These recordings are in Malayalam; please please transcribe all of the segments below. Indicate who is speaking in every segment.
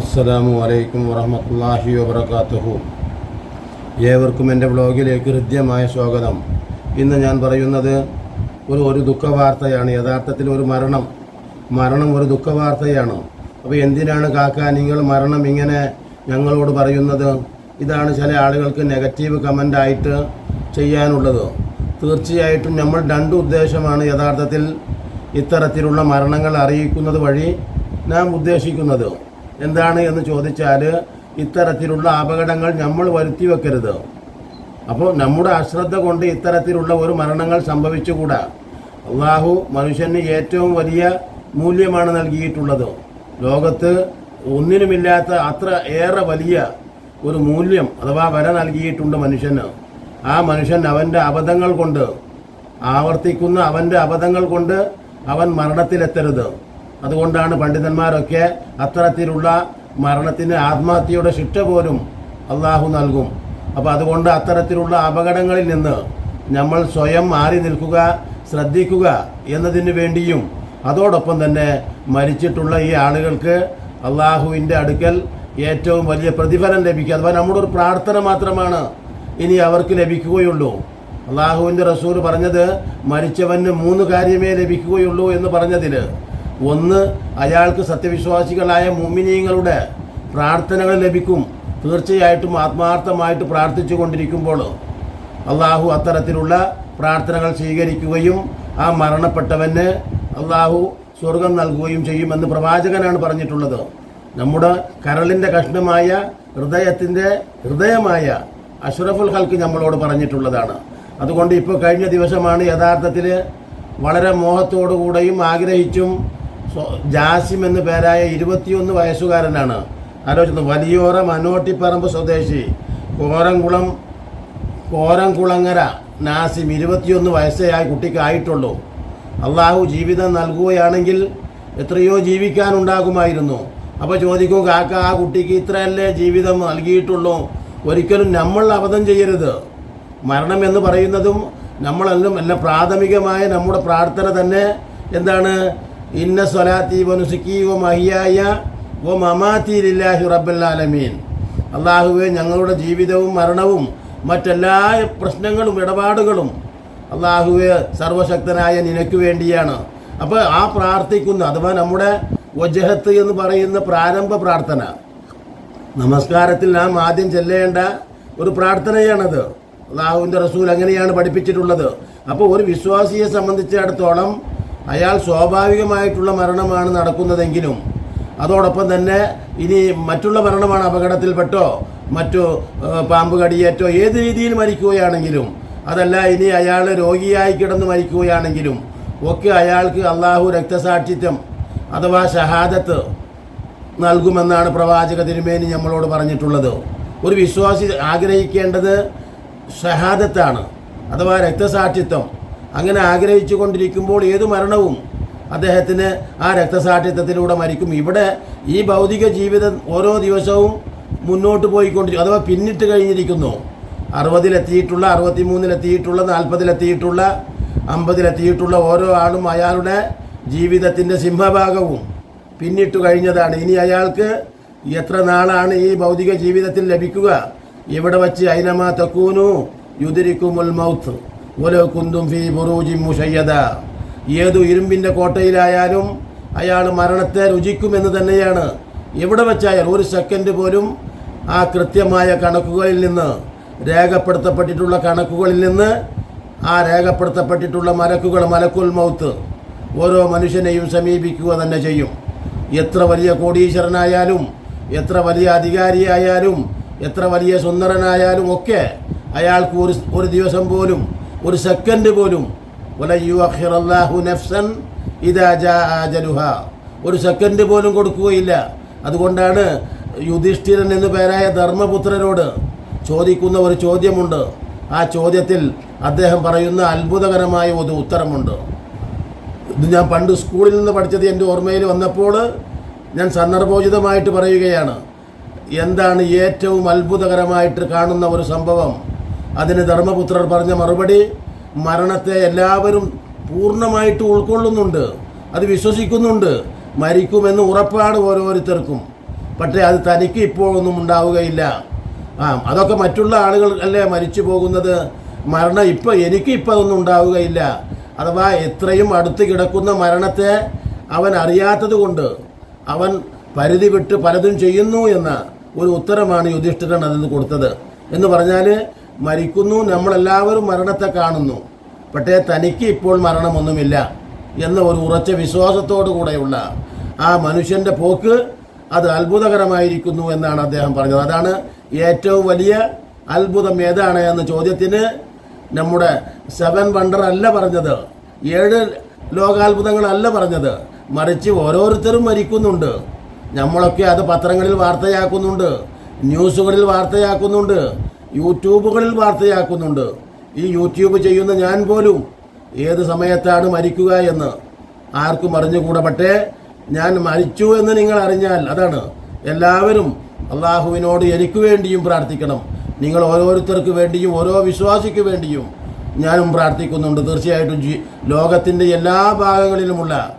Speaker 1: അസ്സലാമു അലൈക്കും വറഹമത്തല്ലാഹി വബർക്കാത്തുഹു ഏവർക്കും എന്റെ വ്ളോഗിലേക്ക് ഹൃദ്യമായ സ്വാഗതം. ഇന്ന് ഞാൻ പറയുന്നത് ഒരു ഒരു ദുഃഖവാർത്തയാണ്. യഥാർത്ഥത്തിൽ ഒരു മരണം. മരണം ഒരു ദുഃഖവാർത്തയാണ്. അപ്പോൾ എന്തിനാണ് കാക്ക നിങ്ങൾ മരണം ഇങ്ങനെ ഞങ്ങളോട് പറയുന്നത്? ഇതാണ് ചില ആളുകൾക്ക് നെഗറ്റീവ് കമന്റായിട്ട് ചെയ്യാനുള്ളത്. തീർച്ചയായിട്ടും നമ്മൾ രണ്ട് ഉദ്ദേശമാണ് യഥാർത്ഥത്തിൽ ഇത്തരത്തിലുള്ള മരണങ്ങൾ അറിയിക്കുന്നത് വഴി നാം ഉദ്ദേശിക്കുന്നത്. എന്താണ് എന്ന് ചോദിച്ചാൽ ഇത്തരത്തിലുള്ള അപകടങ്ങൾ നമ്മൾ വരുത്തി വെക്കരുത്. അപ്പോൾ നമ്മുടെ അശ്രദ്ധ കൊണ്ട് ഇത്തരത്തിലുള്ള ഒരു മരണങ്ങൾ സംഭവിച്ചുകൂടാ. അള്ളാഹു മനുഷ്യന് ഏറ്റവും വലിയ മൂല്യമാണ് നൽകിയിട്ടുള്ളത്. ലോകത്ത് ഒന്നിനുമില്ലാത്ത അത്ര ഏറെ വലിയ ഒരു മൂല്യം അഥവാ വില നൽകിയിട്ടുണ്ട് മനുഷ്യന്. ആ മനുഷ്യൻ അവന്റെ അബദ്ധങ്ങൾ കൊണ്ട് ആവർത്തിക്കുന്ന അവന്റെ അബദ്ധങ്ങൾ കൊണ്ട് അവൻ മരണത്തിലെത്തരുത്. അതുകൊണ്ടാണ് പണ്ഡിതന്മാരൊക്കെ അത്തരത്തിലുള്ള മരണത്തിന് ആത്മഹത്യയുടെ ശിക്ഷ പോലും അള്ളാഹു നൽകും. അപ്പോൾ അതുകൊണ്ട് അത്തരത്തിലുള്ള അപകടങ്ങളിൽ നിന്ന് നമ്മൾ സ്വയം മാറി നിൽക്കുക ശ്രദ്ധിക്കുക എന്നതിന് വേണ്ടിയും അതോടൊപ്പം തന്നെ മരിച്ചിട്ടുള്ള ഈ ആളുകൾക്ക് അള്ളാഹുവിന്റെ അടുക്കൽ ഏറ്റവും വലിയ പ്രതിഫലം ലഭിക്കുക. അഥവാ നമ്മുടെ ഒരു പ്രാർത്ഥന മാത്രമാണ് ഇനി അവർക്ക് ലഭിക്കുകയുള്ളൂ. അള്ളാഹുവിന്റെ റസൂൽ പറഞ്ഞത് മരിച്ചവന് മൂന്ന് കാര്യമേ ലഭിക്കുകയുള്ളൂ എന്ന് പറഞ്ഞതിൽ ഒന്ന് അയാൾക്ക് സത്യവിശ്വാസികളായ മുമ്മിനീങ്ങളുടെ പ്രാർത്ഥനകൾ ലഭിക്കും. തീർച്ചയായിട്ടും ആത്മാർത്ഥമായിട്ട് പ്രാർത്ഥിച്ചു കൊണ്ടിരിക്കുമ്പോൾ അള്ളാഹു അത്തരത്തിലുള്ള പ്രാർത്ഥനകൾ സ്വീകരിക്കുകയും ആ മരണപ്പെട്ടവന് അള്ളാഹു സ്വർഗം നൽകുകയും ചെയ്യുമെന്ന് പ്രവാചകനാണ് പറഞ്ഞിട്ടുള്ളത്. നമ്മുടെ കരളിന്റെ കഷ്ണമായ ഹൃദയത്തിന്റെ ഹൃദയമായ അഷ്റഫുൽ ഹൽക്ക് നമ്മളോട് പറഞ്ഞിട്ടുള്ളതാണ്. അതുകൊണ്ട് ഇപ്പോൾ കഴിഞ്ഞ ദിവസമാണ് യഥാർത്ഥത്തിൽ വളരെ മോഹത്തോടുകൂടെയും ആഗ്രഹിച്ചും ജാസിം എന്ന പേരായ ഇരുപത്തിയൊന്ന് വയസ്സുകാരനാണ്. ആലോചിക്കുന്നത് വലിയോറ മനോട്ടിപ്പറമ്പ് സ്വദേശി കോരംകുളം കോരംകുളങ്ങര നാസിം ഇരുപത്തിയൊന്ന് വയസ്സേ ആ കുട്ടിക്ക് ആയിട്ടുള്ളൂ. അള്ളാഹു ജീവിതം നൽകുകയാണെങ്കിൽ എത്രയോ ജീവിക്കാനുണ്ടാകുമായിരുന്നു. അപ്പോൾ ചോദിക്കും കാക്ക ആ കുട്ടിക്ക് ഇത്രയല്ലേ ജീവിതം നൽകിയിട്ടുള്ളൂ? ഒരിക്കലും നമ്മൾ അബദ്ധം ചെയ്യരുത്. മരണം എന്ന് പറയുന്നതും നമ്മളെല്ലാം എല്ലാം പ്രാഥമികമായ നമ്മുടെ പ്രാർത്ഥന തന്നെ എന്താണ്? ഇന്ന സ്വലാത്തി വനുസുക്കി വ മഹിയായ മമാത്തി ലില്ലാഹി റബ്ബല്ലാലമീൻ അള്ളാഹുവെ ഞങ്ങളുടെ ജീവിതവും മരണവും മറ്റെല്ലാ പ്രശ്നങ്ങളും ഇടപാടുകളും അള്ളാഹുവെ സർവശക്തനായ നിനക്ക് വേണ്ടിയാണ്. അപ്പോൾ ആ പ്രാർത്ഥിക്കുന്ന അഥവാ നമ്മുടെ വജഹത്ത് എന്ന് പറയുന്ന പ്രാരംഭ പ്രാർത്ഥന. നമസ്കാരത്തിൽ നാം ആദ്യം ചെല്ലേണ്ട ഒരു പ്രാർത്ഥനയാണത്. അള്ളാഹുവിന്റെ റസൂൽ അങ്ങനെയാണ് പഠിപ്പിച്ചിട്ടുള്ളത്. അപ്പോൾ ഒരു വിശ്വാസിയെ സംബന്ധിച്ചിടത്തോളം അയാൾ സ്വാഭാവികമായിട്ടുള്ള മരണമാണ് നടക്കുന്നതെങ്കിലും അതോടൊപ്പം തന്നെ ഇനി മറ്റുള്ള മരണമാണ് അപകടത്തിൽപ്പെട്ടോ മറ്റു പാമ്പ് കടിയേറ്റോ ഏത് രീതിയിൽ മരിക്കുകയാണെങ്കിലും അതല്ല ഇനി അയാൾ രോഗിയായി കിടന്ന് മരിക്കുകയാണെങ്കിലും ഒക്കെ അയാൾക്ക് അള്ളാഹു രക്തസാക്ഷിത്വം അഥവാ ഷഹാദത്ത് നൽകുമെന്നാണ് പ്രവാചക തിരുമേനി നമ്മളോട് പറഞ്ഞിട്ടുള്ളത്. ഒരു വിശ്വാസി ആഗ്രഹിക്കേണ്ടത് ഷഹാദത്താണ് അഥവാ രക്തസാക്ഷിത്വം. അങ്ങനെ ആഗ്രഹിച്ചു കൊണ്ടിരിക്കുമ്പോൾ ഏത് മരണവും അദ്ദേഹത്തിന് ആ രക്തസാക്ഷിത്വത്തിലൂടെ മരിക്കും. ഇവിടെ ഈ ഭൗതിക ജീവിതം ഓരോ ദിവസവും മുന്നോട്ട് പോയിക്കൊണ്ടിരിക്കും. അഥവാ പിന്നിട്ട് കഴിഞ്ഞിരിക്കുന്നു. അറുപതിലെത്തിയിട്ടുള്ള അറുപത്തിമൂന്നിലെത്തിയിട്ടുള്ള നാൽപ്പതിലെത്തിയിട്ടുള്ള അമ്പതിലെത്തിയിട്ടുള്ള ഓരോ ആളും അയാളുടെ ജീവിതത്തിന്റെ സിംഹഭാഗവും പിന്നിട്ട് കഴിഞ്ഞതാണ്. ഇനി അയാൾക്ക് എത്ര നാളാണ് ഈ ഭൗതിക ജീവിതത്തിൽ ലഭിക്കുക? ഇവിടെ വച്ച് ഐനമാ തക്കൂനു യുതിരിക്കുമുൽ മൗത്ത്. ഓരോ കുന്തും ഫി ബുറൂജി മുഷയ്യദ ഏതു ഇരുമ്പിന്റെ കോട്ടയിലായാലും അയാൾ മരണത്തെ രുചിക്കുമെന്ന് തന്നെയാണ്. എവിടെ വെച്ചായാലും ഒരു സെക്കൻഡ് പോലും ആ കൃത്യമായ കണക്കുകളിൽ നിന്ന് രേഖപ്പെടുത്തപ്പെട്ടിട്ടുള്ള കണക്കുകളിൽ നിന്ന് ആ രേഖപ്പെടുത്തപ്പെട്ടിട്ടുള്ള മലക്കുകൾ മലക്കുൽ മൗത്ത്. ഓരോ മനുഷ്യനെയും സമീപിക്കുക തന്നെ ചെയ്യും. എത്ര വലിയ കോടീശ്വരനായാലും എത്ര വലിയ അധികാരിയായാലും എത്ര വലിയ സുന്ദരനായാലും ഒക്കെ അയാൾക്ക് ഒരു ഒരു ദിവസം പോലും ഒരു സെക്കൻഡ് പോലും. നഫ്സൻ ഒരു സെക്കൻഡ് പോലും കൊടുക്കുകയില്ല. അതുകൊണ്ടാണ് യുധിഷ്ഠിരൻ എന്നു പേരായ ധർമ്മപുത്രനോട് ചോദിക്കുന്ന ഒരു ചോദ്യമുണ്ട്. ആ ചോദ്യത്തിൽ അദ്ദേഹം പറയുന്ന അത്ഭുതകരമായ ഒരു ഉത്തരമുണ്ട്. ഇത് ഞാൻ പണ്ട് സ്കൂളിൽ നിന്ന് പഠിച്ചത് എന്റെ ഓർമ്മയിൽ വന്നപ്പോൾ ഞാൻ സന്ദർഭോചിതമായിട്ട് പറയുകയാണ്. എന്താണ് ഏറ്റവും അത്ഭുതകരമായിട്ട് കാണുന്ന ഒരു സംഭവം? അതിന് ധർമ്മപുത്രർ പറഞ്ഞ മറുപടി മരണത്തെ എല്ലാവരും പൂർണമായിട്ട് ഉൾക്കൊള്ളുന്നുണ്ട്. അത് വിശ്വസിക്കുന്നുണ്ട്. മരിക്കുമെന്ന് ഉറപ്പാണ് ഓരോരുത്തർക്കും. പക്ഷേ അത് തനിക്ക് ഇപ്പോഴൊന്നും ഉണ്ടാവുകയില്ല. ആ അതൊക്കെ മറ്റുള്ള ആളുകൾ അല്ലേ മരിച്ചു പോകുന്നത്? മരണം ഇപ്പം എനിക്ക് ഇപ്പം അതൊന്നും ഉണ്ടാവുകയില്ല. അഥവാ എത്രയും അടുത്ത് കിടക്കുന്ന മരണത്തെ അവൻ അറിയാത്തത് കൊണ്ട് അവൻ പരിധി വിട്ട് പലതും ചെയ്യുന്നു എന്ന ഒരു ഉത്തരമാണ് യുധിഷ്ഠിരൻ അതിന് കൊടുത്തത്. എന്ന് പറഞ്ഞാൽ മരിക്കുന്നു. നമ്മളെല്ലാവരും മരണത്തെ കാണുന്നു. പക്ഷേ തനിക്ക് ഇപ്പോൾ മരണമൊന്നുമില്ല എന്ന ഒരു ഉറച്ച വിശ്വാസത്തോടു കൂടെയുള്ള ആ മനുഷ്യന്റെ പോക്ക് അത് അത്ഭുതകരമായിരിക്കുന്നു എന്നാണ് അദ്ദേഹം പറഞ്ഞത്. അതാണ് ഏറ്റവും വലിയ അത്ഭുതം ഏതാണ് എന്ന ചോദ്യത്തിന് നമ്മുടെ സെവൻ വണ്ടർ അല്ല പറഞ്ഞത്. ഏഴ് ലോകാത്ഭുതങ്ങളല്ല പറഞ്ഞത്. മറിച്ച് ഓരോരുത്തരും മരിക്കുന്നുണ്ട്. നമ്മളൊക്കെ അത് പത്രങ്ങളിൽ വാർത്തയാക്കുന്നുണ്ട്. ന്യൂസുകളിൽ വാർത്തയാക്കുന്നുണ്ട്. യൂട്യൂബുകളിൽ വാർത്തയാക്കുന്നുണ്ട്. ഈ യൂട്യൂബ് ചെയ്യുന്ന ഞാൻ പോലും ഏത് സമയത്താണ് മരിക്കുക എന്ന് ആർക്കും അറിഞ്ഞുകൂടാ പക്ഷേ ഞാൻ മരിച്ചു എന്ന് നിങ്ങൾ അറിഞ്ഞാൽ അതാണ്. എല്ലാവരും അള്ളാഹുവിനോട് എനിക്ക് വേണ്ടിയും പ്രാർത്ഥിക്കണം. നിങ്ങൾ ഓരോരുത്തർക്ക് വേണ്ടിയും ഓരോ വിശ്വാസിക്ക് വേണ്ടിയും ഞാനും പ്രാർത്ഥിക്കുന്നുണ്ട്. തീർച്ചയായിട്ടും ലോകത്തിന്റെ എല്ലാ ഭാഗങ്ങളിലുമുള്ള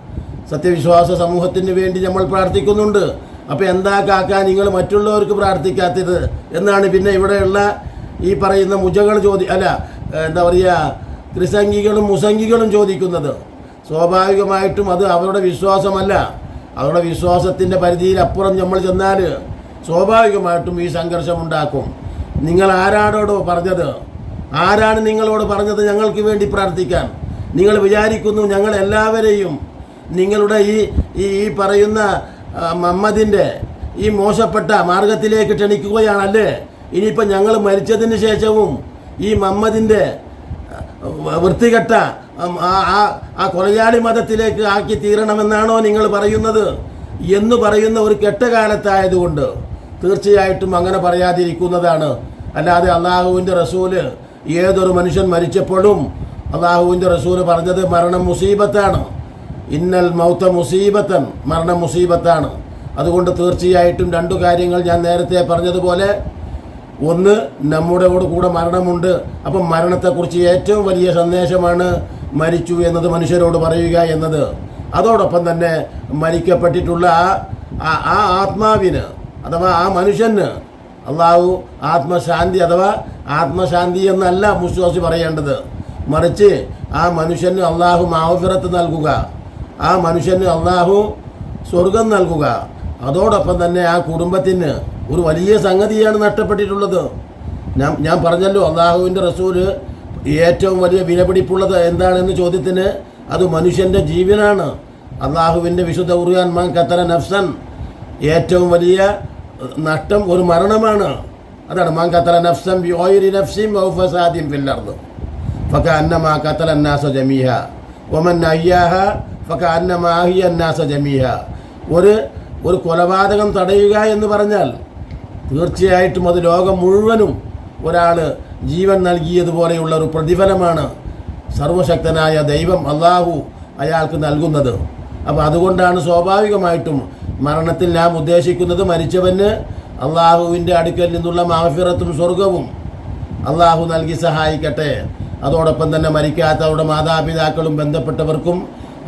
Speaker 1: സത്യവിശ്വാസ സമൂഹത്തിന് വേണ്ടി നമ്മൾ പ്രാർത്ഥിക്കുന്നുണ്ട്. അപ്പോൾ എന്താ കാക്ക നിങ്ങൾ മറ്റുള്ളവർക്ക് പ്രാർത്ഥിക്കാത്തത്? എന്നാണ് പിന്നെ ഇവിടെയുള്ള ഈ പറയുന്ന മുജകൾ ചോദി അല്ല എന്താ പറയുക ത്രിസംഗികളും മുസംഗികളും ചോദിക്കുന്നത്. സ്വാഭാവികമായിട്ടും അത് അവരുടെ വിശ്വാസമല്ല. അവരുടെ വിശ്വാസത്തിന്റെ പരിധിയിൽ അപ്പുറം നമ്മൾ ചെന്നാൽ സ്വാഭാവികമായിട്ടും ഈ സംഘർഷം ഉണ്ടാക്കും. നിങ്ങൾ ആരാടോടോ പറഞ്ഞത്? ആരാണ് നിങ്ങളോട് പറഞ്ഞത് ഞങ്ങൾക്ക് വേണ്ടി പ്രാർത്ഥിക്കാൻ? നിങ്ങൾ വിചാരിക്കുന്നു ഞങ്ങൾ എല്ലാവരെയും നിങ്ങളുടെ ഈ ഈ പറയുന്ന മമ്മദിന്റെ ഈ മോശപ്പെട്ട മാർഗത്തിലേക്ക് ക്ഷണിക്കുകയാണല്ലേ? ഇനിയിപ്പോൾ ഞങ്ങൾ മരിച്ചതിന് ശേഷവും ഈ മമ്മദിന്റെ വൃത്തികെട്ട ആ കൊലയാളി മതത്തിലേക്ക് ആക്കി തീരണമെന്നാണോ നിങ്ങൾ പറയുന്നത്? എന്ന് പറയുന്ന ഒരു കെട്ടകാലത്തായതുകൊണ്ട് തീർച്ചയായിട്ടും അങ്ങനെ പറയാതിരിക്കുന്നതാണ്. അല്ലാതെ അള്ളാഹുവിന്റെ റസൂൽ ഏതൊരു മനുഷ്യൻ മരിച്ചപ്പോഴും അള്ളാഹുവിന്റെ റസൂൽ പറഞ്ഞത് മരണം മുസീബത്താണ്. ഇന്നൽ മൗത്ത മുസീബത്തൻ മരണം മുസീബത്താണ്. അതുകൊണ്ട് തീർച്ചയായിട്ടും രണ്ടു കാര്യങ്ങൾ ഞാൻ നേരത്തെ പറഞ്ഞതുപോലെ ഒന്ന് നമ്മുടെ കൂടെ മരണമുണ്ട്. അപ്പം മരണത്തെക്കുറിച്ച് ഏറ്റവും വലിയ സന്ദേശമാണ് മരിച്ചു എന്നത് മനുഷ്യരോട് പറയുക എന്നത്. അതോടൊപ്പം തന്നെ മരിക്കപ്പെട്ടിട്ടുള്ള ആ ആ ആത്മാവിന് അഥവാ ആ മനുഷ്യന് അള്ളാഹു ആത്മശാന്തി അഥവാ ആത്മശാന്തി എന്നല്ല മുസ്വാസി പറയേണ്ടത്. മറിച്ച് ആ മനുഷ്യന് അള്ളാഹു മാവഫിറത്ത് നൽകുക. ആ മനുഷ്യന് അള്ളാഹു സ്വർഗം നൽകുക. അതോടൊപ്പം തന്നെ ആ കുടുംബത്തിന് ഒരു വലിയ സംഗതിയാണ് നഷ്ടപ്പെട്ടിട്ടുള്ളത്. ഞാൻ ഞാൻ പറഞ്ഞല്ലോ അള്ളാഹുവിന്റെ റസൂൽ ഏറ്റവും വലിയ വിലപിടിപ്പുള്ളത് എന്താണെന്ന് ചോദ്യത്തിന് അത് മനുഷ്യന്റെ ജീവനാണ്. അള്ളാഹുവിന്റെ വിശുദ്ധ ഉറുയാൻ മാൻ ഖത്തറ നഫ്സൻ ഏറ്റവും വലിയ നഷ്ടം ഒരു മരണമാണ്. അതാണ് മാൻ ഖത്തറ നഫ്സൻ ഓയിരി നഫ്സിം ഫസാദിം ഫില്ലർന്ന് ഫക്ക അന്നമാ ഖത്തല നാസ ജമീഹ. ഒമൻ അയ്യാഹ ഫക്കാന്ന മാഹിയ ജമീഹ. ഒരു ഒരു കൊലപാതകം തടയുക എന്ന് പറഞ്ഞാൽ തീർച്ചയായിട്ടും അത് ലോകം മുഴുവനും ഒരാൾ ജീവൻ നൽകിയതുപോലെയുള്ള ഒരു പ്രതിഫലമാണ് സർവശക്തനായ ദൈവം അള്ളാഹു അയാൾക്ക് നൽകുന്നത്. അപ്പോൾ അതുകൊണ്ടാണ് സ്വാഭാവികമായിട്ടും മരണത്തിൽ നാം ഉദ്ദേശിക്കുന്നത് മരിച്ചവന് അള്ളാഹുവിന്റെ അടുക്കൽ നിന്നുള്ള മാഫിറത്തും സ്വർഗവും അള്ളാഹു നൽകി സഹായിക്കട്ടെ. അതോടൊപ്പം തന്നെ മരിക്കാത്തവരുടെ മാതാപിതാക്കളും ബന്ധപ്പെട്ടവർക്കും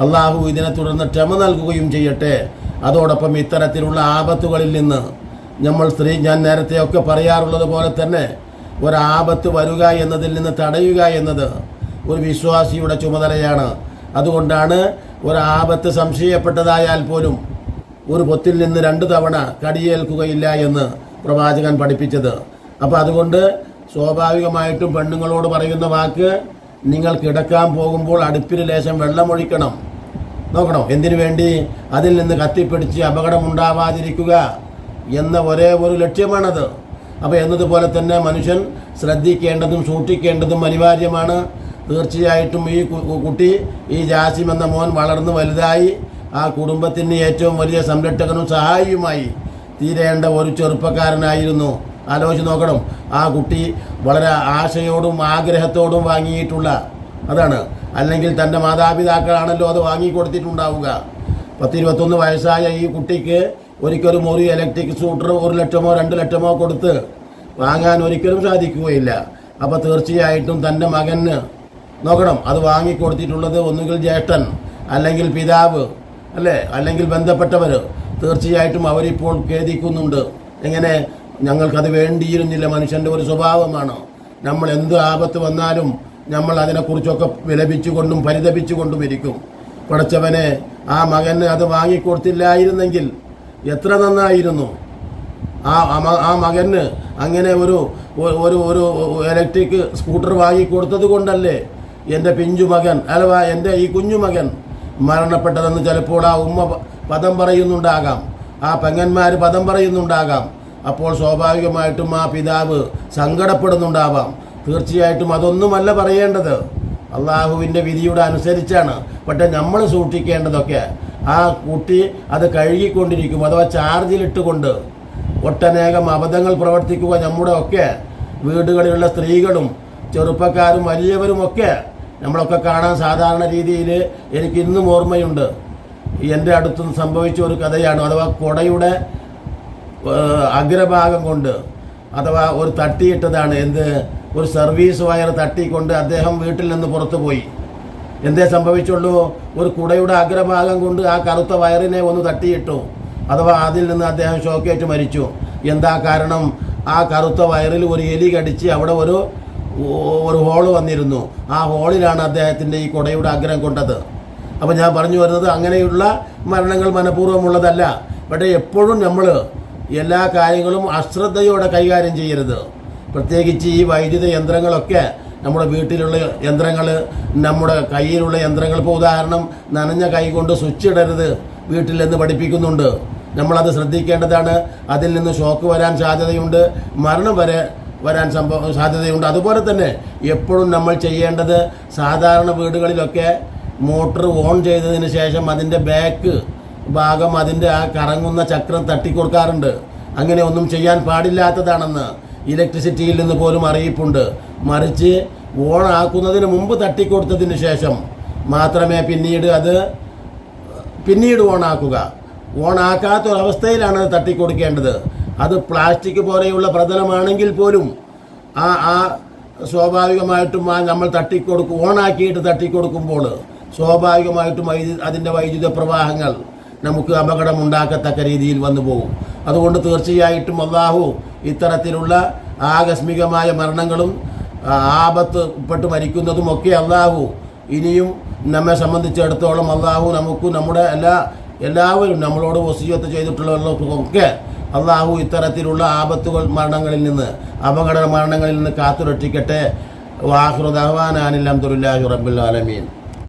Speaker 1: അള്ളാഹു ഇതിനെ തുടർന്ന് ക്ഷമ നൽകുകയും ചെയ്യട്ടെ. അതോടൊപ്പം ഇത്തരത്തിലുള്ള ആപത്തുകളിൽ നിന്ന് നമ്മൾ സ്ത്രീ ഞാൻ നേരത്തെയൊക്കെ പറയാറുള്ളത് പോലെ തന്നെ ഒരാപത്ത് വരിക എന്നതിൽ നിന്ന് തടയുക എന്നത് ഒരു വിശ്വാസിയുടെ ചുമതലയാണ്. അതുകൊണ്ടാണ് ഒരാപത്ത് സംശയപ്പെട്ടതായാൽ പോലും ഒരു പൊത്തിൽ നിന്ന് രണ്ട് തവണ കടിയേൽക്കുകയില്ല എന്ന് പ്രവാചകൻ പഠിപ്പിച്ചത്. അപ്പോൾ അതുകൊണ്ട് സ്വാഭാവികമായിട്ടും പെണ്ണുങ്ങളോട് പറയുന്ന വാക്ക് നിങ്ങൾ കിടക്കാൻ പോകുമ്പോൾ അടുപ്പിന് ലേശം വെള്ളമൊഴിക്കണം. നോക്കണം? എന്തിനു വേണ്ടി? അതിൽ നിന്ന് കത്തിപ്പിടിച്ച് അപകടമുണ്ടാവാതിരിക്കുക എന്ന ഒരേ ഒരു ലക്ഷ്യമാണത്. അപ്പോൾ എന്നതുപോലെ തന്നെ മനുഷ്യൻ ശ്രദ്ധിക്കേണ്ടതും സൂക്ഷിക്കേണ്ടതും അനിവാര്യമാണ്. തീർച്ചയായിട്ടും ഈ കുട്ടി ഈ ജാസിം എന്ന മോൻ വളർന്ന് വലുതായി. ആ കുടുംബത്തിന് ഏറ്റവും വലിയ സംരക്ഷകനും സഹായിയുമായി തീരേണ്ട ഒരു ചെറുപ്പക്കാരനായിരുന്നു. ആലോചിച്ച് നോക്കണം. ആ കുട്ടി വളരെ ആശയോടും ആഗ്രഹത്തോടും വാങ്ങിയിട്ടുള്ള അതാണ്. അല്ലെങ്കിൽ തന്റെ മാതാപിതാക്കളാണല്ലോ അത് വാങ്ങിക്കൊടുത്തിട്ടുണ്ടാവുക. പത്തിരുപത്തൊന്ന് വയസ്സായ ഈ കുട്ടിക്ക് ഒരിക്കലും ഒരു ഇലക്ട്രിക് സ്കൂട്ടർ ഒരു ലക്ഷമോ രണ്ട് ലക്ഷമോ കൊടുത്ത് വാങ്ങാൻ ഒരിക്കലും സാധിക്കുകയില്ല. അപ്പോൾ തീർച്ചയായിട്ടും തന്റെ മകന് നോക്കണം. അത് വാങ്ങിക്കൊടുത്തിട്ടുള്ളത് ഒന്നുകിൽ ജ്യേഷ്ഠൻ അല്ലെങ്കിൽ പിതാവ് അല്ലേ? അല്ലെങ്കിൽ ബന്ധപ്പെട്ടവർ തീർച്ചയായിട്ടും അവരിപ്പോൾ ഖേദിക്കുന്നുണ്ട്. എങ്ങനെ? ഞങ്ങൾക്കത് വേണ്ടിയിരുന്നില്ല. മനുഷ്യന്റെ ഒരു സ്വഭാവമാണ്? നമ്മൾ എന്ത് ആപത്ത് വന്നാലും നമ്മൾ അതിനെക്കുറിച്ചൊക്കെ വിലപിച്ചുകൊണ്ടും പരിതപിച്ചുകൊണ്ടും ഇരിക്കും. പഠിച്ചവനെ ആ മകന് അത് വാങ്ങിക്കൊടുത്തില്ലായിരുന്നെങ്കിൽ എത്ര നന്നായിരുന്നു? ആ ആ മകന് അങ്ങനെ ഒരു ഒരു ഒരു ഇലക്ട്രിക് സ്കൂട്ടർ വാങ്ങിക്കൊടുത്തത് കൊണ്ടല്ലേ എന്റെ പിഞ്ചു മകൻ എന്റെ ഈ കുഞ്ഞു മകൻ മരണപ്പെട്ടതെന്ന് ചിലപ്പോൾ ആ ഉമ്മ പദം പറയുന്നുണ്ടാകാം. ആ പെങ്ങന്മാർ പദം പറയുന്നുണ്ടാകാം. അപ്പോൾ സ്വാഭാവികമായിട്ടും ആ പിതാവ് സങ്കടപ്പെടുന്നുണ്ടാവാം. തീർച്ചയായിട്ടും അതൊന്നുമല്ല പറയേണ്ടത്. അള്ളാഹുവിന്റെ വിധിയുടെ അനുസരിച്ചാണ്. പക്ഷെ നമ്മൾ സൂക്ഷിക്കേണ്ടതൊക്കെ ആ കുട്ടി അത് കഴുകിക്കൊണ്ടിരിക്കും അഥവാ ചാർജിലിട്ടുകൊണ്ട് ഒട്ടനേകം അബദ്ധങ്ങൾ പ്രവർത്തിക്കുക നമ്മുടെ ഒക്കെ വീടുകളിലുള്ള സ്ത്രീകളും ചെറുപ്പക്കാരും വലിയവരും ഒക്കെ നമ്മളൊക്കെ കാണാൻ സാധാരണ രീതിയിൽ എനിക്ക് ഇന്നും ഓർമ്മയുണ്ട്. എന്റെ അടുത്തുനിന്ന് സംഭവിച്ച ഒരു കഥയാണ്. അഥവാ കൊടയുടെ അഗ്രഭാഗം കൊണ്ട് അഥവാ ഒരു തട്ടിയിട്ടതാണ് എന്ത്? ഒരു സർവീസ് വയർ തട്ടിക്കൊണ്ട് അദ്ദേഹം വീട്ടിൽ നിന്ന് പുറത്തു പോയി. എന്തേ സംഭവിച്ചുള്ളൂ? ഒരു കുടയുടെ അഗ്രഭാഗം കൊണ്ട് ആ കറുത്ത വയറിനെ ഒന്ന് തട്ടിയിട്ടു. അഥവാ അതിൽ നിന്ന് അദ്ദേഹം ഷോക്കേറ്റ് മരിച്ചു. എന്താ കാരണം? ആ കറുത്ത വയറിൽ ഒരു എലി കടിച്ച് അവിടെ ഒരു ഒരു ഹോൾ വന്നിരുന്നു. ആ ഹോളിലാണ് അദ്ദേഹത്തിന്റെ ഈ കുടയുടെ അഗ്രം കൊണ്ടത്. അപ്പോൾ ഞാൻ പറഞ്ഞു വരുന്നത് അങ്ങനെയുള്ള മരണങ്ങൾ മനഃപൂർവമുള്ളതല്ല. പക്ഷേ എപ്പോഴും നമ്മൾ എല്ലാ കാര്യങ്ങളും അശ്രദ്ധയോടെ കൈകാര്യം ചെയ്യരുത്. പ്രത്യേകിച്ച് ഈ വൈദ്യുത യന്ത്രങ്ങളൊക്കെ നമ്മുടെ വീട്ടിലുള്ള യന്ത്രങ്ങൾ നമ്മുടെ കയ്യിലുള്ള യന്ത്രങ്ങൾ ഇപ്പോൾ ഉദാഹരണം നനഞ്ഞ കൈ കൊണ്ട് സ്വിച്ച് ഇടരുത് വീട്ടിൽ നിന്ന് പഠിപ്പിക്കുന്നുണ്ട്. നമ്മളത് ശ്രദ്ധിക്കേണ്ടതാണ്. അതിൽ നിന്ന് ഷോക്ക് വരാൻ സാധ്യതയുണ്ട്. മരണം വരെ വരാൻ സംഭവ സാധ്യതയുണ്ട്. അതുപോലെ തന്നെ എപ്പോഴും നമ്മൾ ചെയ്യേണ്ടത് സാധാരണ വീടുകളിലൊക്കെ മോട്ടർ ഓൺ ചെയ്തതിന് ശേഷം അതിന്റെ ബാക്ക് ഭാഗം അതിന്റെ ആ കറങ്ങുന്ന ചക്രം തട്ടിക്കൊടുക്കാറുണ്ട്. അങ്ങനെ ഒന്നും ചെയ്യാൻ പാടില്ലാത്തതാണെന്ന് ഇലക്ട്രിസിറ്റിയിൽ നിന്ന് പോലും അറിയിപ്പുണ്ട്. മറിച്ച് ഓൺ ആക്കുന്നതിന് മുമ്പ് തട്ടിക്കൊടുത്തതിന് ശേഷം മാത്രമേ പിന്നീട് അത് പിന്നീട് ഓണാക്കുക ഓണാക്കാത്തൊരവസ്ഥയിലാണ് അത് തട്ടിക്കൊടുക്കേണ്ടത്. അത് പ്ലാസ്റ്റിക് പോലെയുള്ള പ്രതലമാണെങ്കിൽ പോലും ആ ആ സ്വാഭാവികമായിട്ടും ആ നമ്മൾ തട്ടിക്കൊടുക്കും ഓണാക്കിയിട്ട് തട്ടിക്കൊടുക്കുമ്പോൾ സ്വാഭാവികമായിട്ടും വൈദ്യു അതിന്റെ വൈദ്യുത പ്രവാഹങ്ങൾ നമുക്ക് അപകടം ഉണ്ടാക്കത്തക്ക രീതിയിൽ വന്നു പോകും. അതുകൊണ്ട് തീർച്ചയായിട്ടും അള്ളാഹു ഇത്തരത്തിലുള്ള ആകസ്മികമായ മരണങ്ങളും ആപത്ത് പെട്ട് മരിക്കുന്നതും ഒക്കെ അള്ളാഹു ഇനിയും നമ്മെ സംബന്ധിച്ചിടത്തോളം അള്ളാഹു നമുക്ക് നമ്മുടെ എല്ലാ എല്ലാവരും നമ്മളോട് വസീയത്ത് ചെയ്തിട്ടുള്ളവർക്കൊക്കെ അള്ളാഹു ഇത്തരത്തിലുള്ള ആപത്തുകൾ മരണങ്ങളിൽ നിന്ന് അപകട മരണങ്ങളിൽ നിന്ന് കാത്തുരക്ഷിക്കട്ടെ. വാഹൃദാൻ അഹ്വാനാനില്ലാം അഹമ്മദുല്ലാഹി റബ്ബുൽ ആലമീൻ.